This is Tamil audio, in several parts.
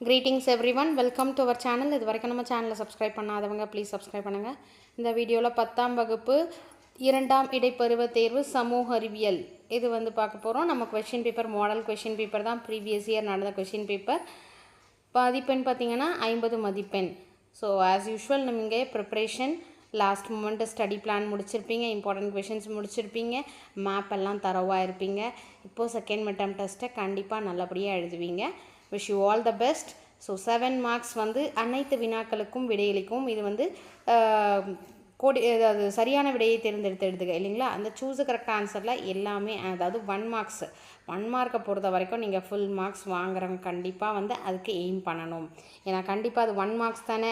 Greetings everyone welcome to our channel இது வரைக்கும் நம்ம சேனலை சப்ஸ்கிரைப் பண்ணாதவங்க ப்ளீஸ் சப்ஸ்கிரைப் பண்ணுங்கள் இந்த வீடியோவில் பத்தாம் வகுப்பு இரண்டாம் இடைப்பருவ தேர்வு சமூக அறிவியல். இது வந்து பார்க்க போகிறோம் நம்ம question paper model question paper தான் ப்ரீவியஸ் இயர் நடந்த கொஷின் பேப்பர் மதிப்பெண் பார்த்தீங்கன்னா ஐம்பது மதிப்பெண். ஸோ ஆஸ் யூஷுவல் நீங்கள் preparation last moment study plan முடிச்சிருப்பீங்க important questions முடிச்சிருப்பீங்க மேப் எல்லாம் தரவாக இருப்பீங்க. இப்போது செகண்ட் மிட்டம் டெஸ்ட்டை கண்டிப்பாக நல்லபடியாக எழுதுவீங்க. Wish you all the best so seven marks வந்து அனைத்து வினாக்களுக்கும் விடையளிக்கும். இது வந்து கோடி அதாவது சரியான விடையை தேர்ந்தெடுத்து எழுதுக இல்லைங்களா? அந்த சூஸ் கரெக்ட் ஆன்சரில் எல்லாமே அதாவது ஒன் மார்க்ஸ் ஒன் மார்க்கை பொறுத்த வரைக்கும் நீங்கள் ஃபுல் மார்க்ஸ் வாங்குறவங்க கண்டிப்பாக வந்து அதுக்கு எய்ம் பண்ணணும். ஏன்னா கண்டிப்பாக அது ஒன் மார்க்ஸ் தானே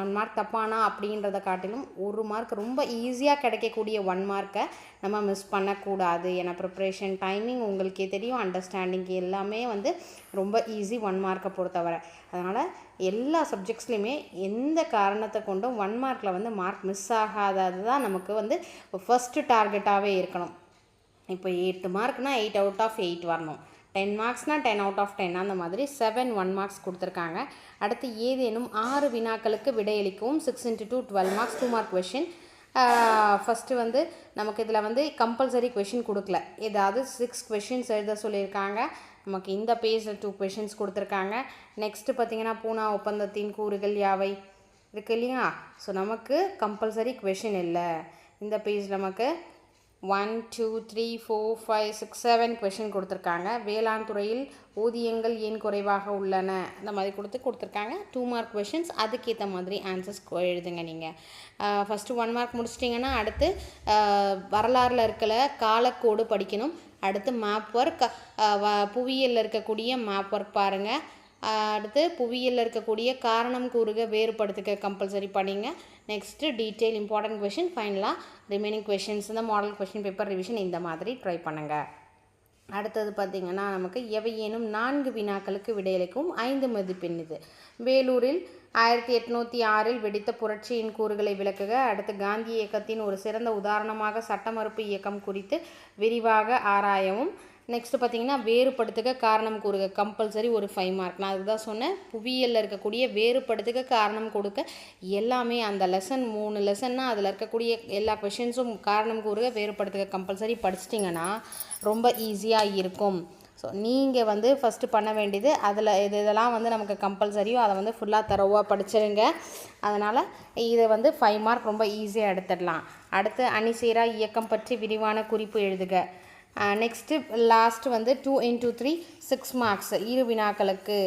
ஒன் மார்க் தப்பானா அப்படின்றத காட்டிலும் ஒரு மார்க் ரொம்ப ஈஸியாக கிடைக்கக்கூடிய ஒன் மார்க்கை நம்ம மிஸ் பண்ணக்கூடாது. ஏன்னா ப்ரிப்ரேஷன் டைமிங் உங்களுக்கே தெரியும் அண்டர்ஸ்டாண்டிங் எல்லாமே வந்து ரொம்ப ஈஸி ஒன் மார்க்கை பொறுத்தவரை. அதனால் எல்லா சப்ஜெக்ட்ஸ்லையுமே எந்த காரணத்தை கொண்டும் ஒன் மார்க்கில் வந்து மார்க் மிஸ் மிஸ் ஆகாதது தான் நமக்கு வந்து ஃபஸ்ட்டு டார்கெட்டாகவே இருக்கணும். இப்போ எயிட் மார்க்னா எயிட் அவுட் ஆஃப் எயிட் வரணும். டென் மார்க்ஸ்னால் டென் அவுட் ஆஃப் டென் அந்த மாதிரி செவன் ஒன் மார்க்ஸ் கொடுத்துருக்காங்க. அடுத்து ஏதேனும் ஆறு வினாக்களுக்கு விடையளிக்கவும் six into two twelve marks two mark question first வந்து நமக்கு இதில் வந்து கம்பல்சரி கொஷின் கொடுக்கல. ஏதாவது சிக்ஸ் கொஷின்ஸ் எழுத சொல்லியிருக்காங்க. நமக்கு இந்த பேஜில் டூ கொஷின்ஸ் கொடுத்துருக்காங்க. நெக்ஸ்ட்டு பார்த்திங்கன்னா பூனா ஒப்பந்தத்தின் கூறுகள் யாவை? இருக்கு இல்லையா? ஸோ நமக்கு கம்பல்சரி கொஷின் இல்லை. இந்த பேஜ் நமக்கு one two three four five six seven question கொடுத்துருக்காங்க. வேளாண் துறையில் ஊதியங்கள் ஏன் குறைவாக உள்ளன? இந்த மாதிரி கொடுத்து கொடுத்துருக்காங்க. டூ மார்க் கொஷின்ஸ் அதுக்கேற்ற மாதிரி ஆன்சர்ஸ் எழுதுங்க நீங்கள் ஃபஸ்ட்டு ஒன் மார்க் முடிச்சிட்டிங்கன்னா அடுத்து வரலாறில் இருக்கிற காலக்கோடு படிக்கணும். அடுத்து மேப் ஒர்க் புவியியலில் இருக்கக்கூடிய மேப் ஒர்க் பாருங்கள் அடுத்து புவியில் இருக்கக்கூடிய காரணம் கூறுக வேறுபடுத்துக்க கம்பல்சரி பண்ணிங்க. நெக்ஸ்ட்டு டீட்டெயில் இம்பார்ட்டன்ட் கொஷின் ஃபைனலாக ரிமைனிங் கொஷின்ஸ் இந்த மாடல் கொஷின் பேப்பர் ரிவிஷன் இந்த மாதிரி ட்ரை பண்ணுங்கள் அடுத்தது பார்த்திங்கன்னா நமக்கு எவையேனும் நான்கு வினாக்களுக்கு விடையளிக்கும் ஐந்து மதிப்பெண் இது. வேலூரில் ஆயிரத்தி எட்நூற்றி ஆறில் வெடித்த புரட்சியின் கூறுகளை விளக்குக. அடுத்து காந்தி இயக்கத்தின் ஒரு சிறந்த உதாரணமாக சட்ட மறுப்பு இயக்கம் குறித்து விரிவாக ஆராயவும். நெக்ஸ்ட் பார்த்தீங்கன்னா வேறுபடுத்துக காரணம் கூறுக. கம்பல்சரி ஒரு ஃபைவ் மார்க் நான் அதுதான் சொன்னேன். புவியியலில் இருக்கக்கூடிய வேறுபடுத்துக காரணம் கொடுக்க எல்லாமே அந்த லெசன் மூணு லெசன்னா அதில் இருக்கக்கூடிய எல்லா கொஷின்ஸும் காரணம் கூறுக வேறுபடுத்துக கம்பல்சரி படிச்சிட்டிங்கன்னா ரொம்ப ஈஸியாக இருக்கும். ஸோ நீங்கள் வந்து ஃபஸ்ட்டு பண்ண வேண்டியது அதில் இது இதெல்லாம் வந்து நமக்கு கம்பல்சரியோ அதை வந்து ஃபுல்லாக தரவாக படிச்சிருங்க. அதனால் இதை வந்து ஃபைவ் மார்க் ரொம்ப ஈஸியாக எடுத்துடலாம். அடுத்து அணிசீரா இயக்கம் பற்றி விரிவான குறிப்பு எழுதுக. நெக்ஸ்ட்டு லாஸ்ட்டு வந்து two into three six marks இரு வினாக்களுக்கு.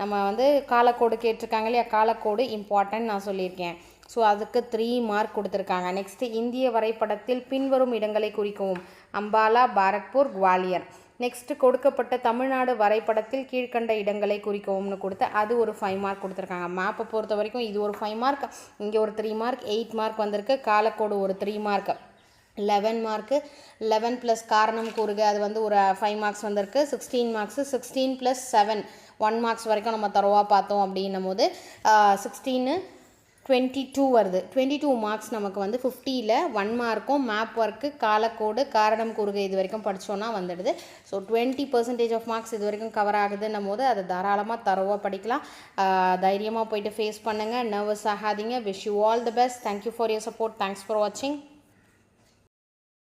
நம்ம வந்து காலக்கோடு கேட்டிருக்காங்க இல்லையா? காலக்கோடு இம்பார்ட்டன்ட் நான் சொல்லியிருக்கேன். ஸோ அதுக்கு த்ரீ மார்க் கொடுத்துருக்காங்க. நெக்ஸ்ட்டு இந்திய வரைபடத்தில் பின்வரும் இடங்களை குறிக்கவும். அம்பாலா பாரக்பூர் குவாலியர். நெக்ஸ்ட்டு கொடுக்கப்பட்ட தமிழ்நாடு வரைபடத்தில் கீழ்க்கண்ட இடங்களை குறிக்கவும்னு கொடுத்து அது ஒரு ஃபைவ் மார்க் கொடுத்துருக்காங்க. மேப்பை பொறுத்த வரைக்கும் இது ஒரு ஃபைவ் மார்க் இங்கே ஒரு த்ரீ மார்க் எயிட் மார்க் வந்திருக்கு. காலக்கோடு ஒரு three mark eleven mark eleven plus காரணம் கூறுக அது வந்து ஒரு uh, ஃபைவ் மார்க்ஸ் வந்திருக்கு. Sixteen marks sixteen plus seven one marks வரைக்கும் நம்ம தரவாக பார்த்தோம் அப்படின்னும் போது சிக்ஸ்டீனு uh, டுவெண்ட்டி டூ வருது. டுவெண்ட்டி டூ மார்க்ஸ் நமக்கு வந்து ஃபிஃப்டியில் ஒன் மார்க்கும் மேப் ஒர்க்கு காலக்கோடு காரணம் கூறுகை இது வரைக்கும் படித்தோன்னா வந்துடுது. So twenty percentage of marks இது வரைக்கும் கவர் ஆகுதுன்னும் போது அதை தாராளமாக தரவாக படிக்கலாம். Uh, தைரியமாக போயிட்டு ஃபேஸ் பண்ணுங்கள் நர்வஸ் ஆகாதீங்க. Wish you all the best thank you for your support thanks for வாட்சிங்